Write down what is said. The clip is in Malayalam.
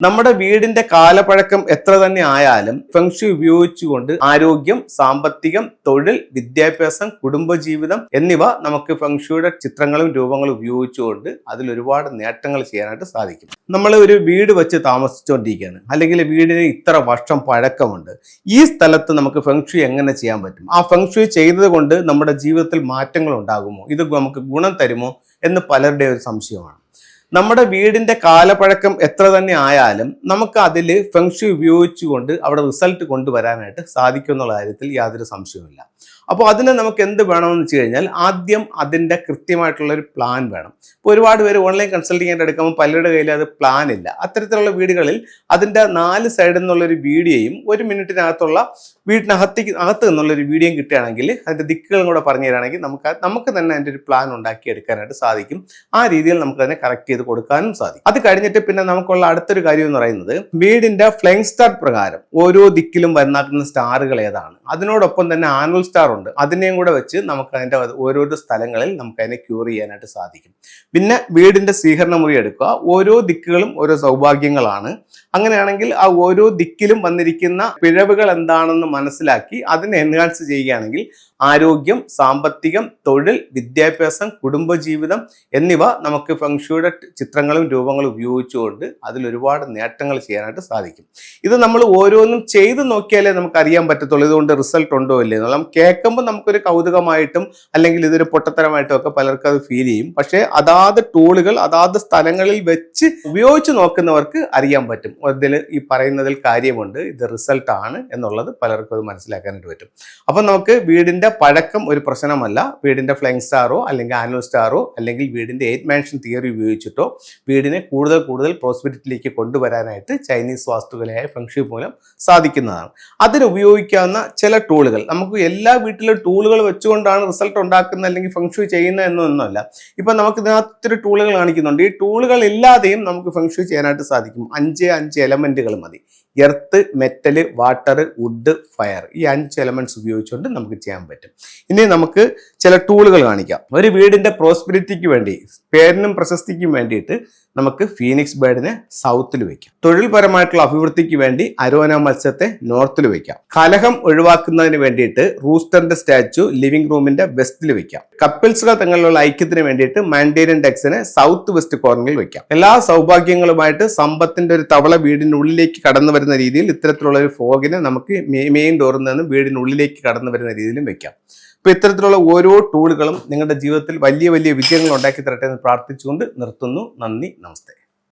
നമ്മുടെ വീടിന്റെ കാലപ്പഴക്കം എത്ര തന്നെ ആയാലും ഫെങ്ഷു ഉപയോഗിച്ചുകൊണ്ട് ആരോഗ്യം സാമ്പത്തികം തൊഴിൽ വിദ്യാഭ്യാസം കുടുംബജീവിതം എന്നിവ നമുക്ക് ഫെങ്ഷുയുടെ ചിത്രങ്ങളും രൂപങ്ങളും ഉപയോഗിച്ചുകൊണ്ട് അതിൽ ഒരുപാട് നേട്ടങ്ങൾ ചെയ്യാനായിട്ട് സാധിക്കും. നമ്മൾ ഒരു വീട് വെച്ച് താമസിച്ചുകൊണ്ടിരിക്കുകയാണ് അല്ലെങ്കിൽ വീടിന് ഇത്ര വർഷം പഴക്കമുണ്ട്. ഈ സ്ഥലത്ത് നമുക്ക് ഫെങ്ഷു എങ്ങനെ ചെയ്യാൻ പറ്റും? ആ ഫെങ്ഷു ചെയ്തത് കൊണ്ട് നമ്മുടെ ജീവിതത്തിൽ മാറ്റങ്ങൾ ഉണ്ടാകുമോ? ഇത് നമുക്ക് ഗുണം തരുമോ? എന്ന് പലരുടെയും ഒരു സംശയമാണ്. നമ്മുടെ വീടിന്റെ കാലപ്പഴക്കം എത്ര തന്നെ ആയാലും നമുക്ക് അതിൽ ഫെങ്ഷു ഉപയോഗിച്ചുകൊണ്ട് അവിടെ റിസൾട്ട് കൊണ്ടുവരാനായിട്ട് സാധിക്കും എന്നുള്ള കാര്യത്തിൽ യാതൊരു സംശയവുമില്ല. അപ്പോൾ അതിന് നമുക്ക് എന്ത് വേണമെന്ന് വെച്ച് കഴിഞ്ഞാൽ ആദ്യം അതിന്റെ കൃത്യമായിട്ടുള്ള ഒരു പ്ലാൻ വേണം. ഇപ്പോൾ ഒരുപാട് പേര് ഓൺലൈൻ കൺസൾട്ടിംഗ് ആയിട്ട് എടുക്കുമ്പോൾ പലരുടെ കയ്യിൽ അത് പ്ലാൻ ഇല്ല. അത്തരത്തിലുള്ള വീടുകളിൽ അതിന്റെ നാല് സൈഡിൽ നിന്നുള്ളൊരു വീഡിയോയും ഒരു മിനിറ്റിനകത്തുള്ള വീട്ടിനകത്തേക്ക് അകത്ത് നിന്നുള്ളൊരു വീഡിയോയും കിട്ടുകയാണെങ്കിൽ അതിന്റെ ദിക്കുകളും കൂടെ പറഞ്ഞു തരാണെങ്കിൽ നമുക്ക് നമുക്ക് തന്നെ അതിന്റെ ഒരു പ്ലാൻ ഉണ്ടാക്കി എടുക്കാനായിട്ട് സാധിക്കും. ആ രീതിയിൽ നമുക്ക് അതിനെ കറക്റ്റ് ചെയ്ത് കൊടുക്കാനും സാധിക്കും. അത് കഴിഞ്ഞിട്ട് പിന്നെ നമുക്കുള്ള അടുത്തൊരു കാര്യം എന്ന് പറയുന്നത് വീടിന്റെ ഫ്ലൈങ് സ്റ്റാർ പ്രകാരം ഓരോ ദിക്കിലും വരുന്ന സ്റ്റാറുകൾ ഏതാണ്? അതിനോടൊപ്പം തന്നെ ആനുവൽ സ്റ്റാർ ഉണ്ട്. അതിനെയും കൂടെ വെച്ച് നമുക്ക് അതിന്റെ ഓരോരോ സ്ഥലങ്ങളിൽ നമുക്ക് അതിനെ ക്യൂർ ചെയ്യാനായിട്ട് സാധിക്കും. പിന്നെ വീടിന്റെ സ്വീകരണ മുറി എടുക്കുക. ഓരോ ദിക്കുകളും ഓരോ സൗഭാഗ്യങ്ങളാണ്. അങ്ങനെയാണെങ്കിൽ ആ ഓരോ ദിക്കിലും വന്നിരിക്കുന്ന പിഴവുകൾ എന്താണെന്ന് മനസ്സിലാക്കി അതിനെ എൻഹാൻസ് ചെയ്യുകയാണെങ്കിൽ ആരോഗ്യം സാമ്പത്തികം തൊഴിൽ വിദ്യാഭ്യാസം കുടുംബജീവിതം എന്നിവ നമുക്ക് ഫെങ്ഷുയുടെ ചിത്രങ്ങളും രൂപങ്ങളും ഉപയോഗിച്ചുകൊണ്ട് അതിൽ ഒരുപാട് നേട്ടങ്ങൾ ചെയ്യാനായിട്ട് സാധിക്കും. ഇത് നമ്മൾ ഓരോന്നും ചെയ്ത് നോക്കിയാലേ നമുക്ക് അറിയാൻ പറ്റത്തുള്ളൂ. ഇതുകൊണ്ട് റിസൾട്ട് ഉണ്ടോ ഇല്ലേ എന്നുള്ള കേൾക്കുമ്പോൾ നമുക്കൊരു കൗതുകമായിട്ടും അല്ലെങ്കിൽ ഇതൊരു പൊട്ടത്തരമായിട്ടും ഒക്കെ പലർക്കും അത് ഫീൽ ചെയ്യും. പക്ഷേ അതാത് ടൂളുകൾ അതാത് സ്ഥലങ്ങളിൽ വെച്ച് ഉപയോഗിച്ച് നോക്കുന്നവർക്ക് അറിയാൻ പറ്റും. ഇതിൽ ഈ പറയുന്നതിൽ കാര്യമുണ്ട്. ഇത് റിസൾട്ട് ആണ് എന്നുള്ളത് പലർക്കും അത് മനസ്സിലാക്കാനായിട്ട് പറ്റും. അപ്പം നമുക്ക് വീടിന്റെ പഴക്കം ഒരു പ്രശ്നമല്ല. വീടിന്റെ ഫ്ലൈങ് സ്റ്റാറോ അല്ലെങ്കിൽ ആനുവൽ സ്റ്റാറോ അല്ലെങ്കിൽ വീടിന്റെ എയ്റ്റ് മാൻഷൻ തിയറി ഉപയോഗിച്ചിട്ടോ വീടിനെ കൂടുതൽ കൂടുതൽ പ്രോസ്പെരിറ്റിയിലേക്ക് കൊണ്ടുവരാനായിട്ട് ചൈനീസ് വാസ്തുകലയായ ഫെങ്ഷി മൂലം സാധിക്കുന്നതാണ്. അതിന് ഉപയോഗിക്കാവുന്ന ചില ടൂളുകൾ നമുക്ക് എല്ലാ വീട്ടിലും ടൂളുകൾ വെച്ചുകൊണ്ടാണ് റിസൾട്ട് ഉണ്ടാക്കുന്നത് അല്ലെങ്കിൽ ഫങ്ഷൻ ചെയ്യുന്നത് എന്നൊന്നുമല്ല. ഇപ്പൊ നമുക്ക് ഇതിനകത്ത് ഒത്തിരി ടൂളുകൾ കാണിക്കുന്നുണ്ട്. ഈ ടൂളുകൾ ഇല്ലാതെയും നമുക്ക് ഫങ്ഷൻ ചെയ്യാനായിട്ട് സാധിക്കും. അഞ്ച് അഞ്ച് എലമെന്റുകൾ മതി. Earth metal water wood fire ഈ അഞ്ച് എലമെന്റ്സ് ഉപയോഗിച്ചുകൊണ്ട് നമുക്ക് ചെയ്യാൻ പറ്റും. ഇനി നമുക്ക് ചില ടൂളുകൾ കാണിക്കാം. ഒരു വീടിന്റെ പ്രോസ്പെരിറ്റിക്ക് വേണ്ടി പേരിനും പ്രശസ്തിക്കും വേണ്ടിയിട്ട് നമുക്ക് ഫീനിക്സ് ബേർഡിനെ സൗത്തിൽ വെക്കാം. തൊഴിൽപരമായിട്ടുള്ള അഭിവൃദ്ധിക്ക് വേണ്ടി അരോന മത്സ്യത്തെ നോർത്തിൽ വെക്കാം. കലഹം ഒഴിവാക്കുന്നതിന് വേണ്ടിയിട്ട് റൂസ്റ്ററിന്റെ സ്റ്റാച്ചു ലിവിംഗ് റൂമിന്റെ വെസ്റ്റിൽ വെക്കാം. കപ്പിൾസുകൾ തങ്ങളിലുള്ള ഐക്യത്തിന് വേണ്ടിയിട്ട് മാൻഡേരിയൻ ഡെക്സിനെ സൗത്ത് വെസ്റ്റ് കോർണറിൽ വെക്കാം. എല്ലാ സൗഭാഗ്യങ്ങളുമായിട്ട് സമ്പത്തിന്റെ ഒരു തവള വീടിനുള്ളിലേക്ക് കടന്നു വരുന്ന രീതിയിൽ ഇത്തരത്തിലുള്ള ഒരു ഫോഗിനെ നമുക്ക് മെയിൻ ഡോറിൽ നിന്ന് വീടിനുള്ളിലേക്ക് കടന്നു വരുന്ന രീതിയിലും വെക്കാം. അപ്പോൾ ഇത്തരത്തിലുള്ള ഓരോ ടൂളുകളും നിങ്ങളുടെ ജീവിതത്തിൽ വലിയ വലിയ വിജയങ്ങൾ ഉണ്ടാക്കി തരട്ടെ എന്ന് പ്രാർത്ഥിച്ചുകൊണ്ട് നിർത്തുന്നു. നന്ദി നമസ്തേ.